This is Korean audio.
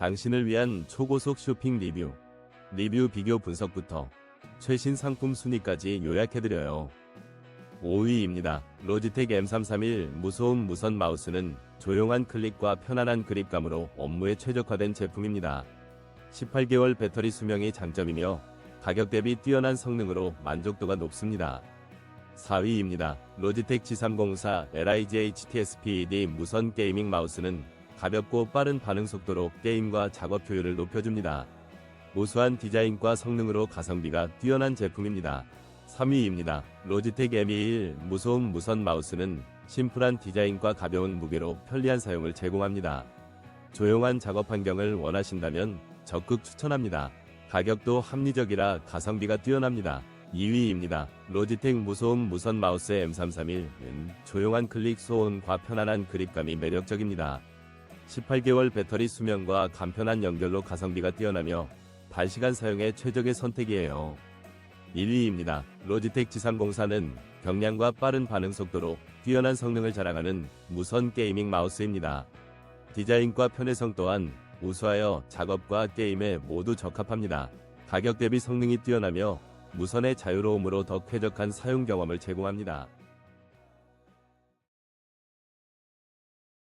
당신을 위한 초고속 쇼핑 리뷰, 리뷰 비교 분석부터 최신 상품 순위까지 요약해드려요. 5위입니다. 로지텍 M331 무소음 무선 마우스는 조용한 클릭과 편안한 그립감으로 업무에 최적화된 제품입니다. 18개월 배터리 수명이 장점이며 가격 대비 뛰어난 성능으로 만족도가 높습니다. 4위입니다. 로지텍 G304 LIGHTSPED 무선 게이밍 마우스는 가볍고 빠른 반응 속도로 게임과 작업 효율을 높여줍니다. 우수한 디자인과 성능으로 가성비가 뛰어난 제품입니다. 3위입니다. 로지텍 M21 무소음 무선 마우스는 심플한 디자인과 가벼운 무게로 편리한 사용을 제공합니다. 조용한 작업 환경을 원하신다면 적극 추천합니다. 가격도 합리적이라 가성비가 뛰어납니다. 2위입니다. 로지텍 무소음 무선 마우스 M331은 조용한 클릭 소음과 편안한 그립감이 매력적입니다. 18개월 배터리 수명과 간편한 연결로 가성비가 뛰어나며 단시간 사용에 최적의 선택이에요. 1위입니다. 로지텍 G304는 경량과 빠른 반응 속도로 뛰어난 성능을 자랑하는 무선 게이밍 마우스입니다. 디자인과 편의성 또한 우수하여 작업과 게임에 모두 적합합니다. 가격 대비 성능이 뛰어나며 무선의 자유로움으로 더 쾌적한 사용 경험을 제공합니다.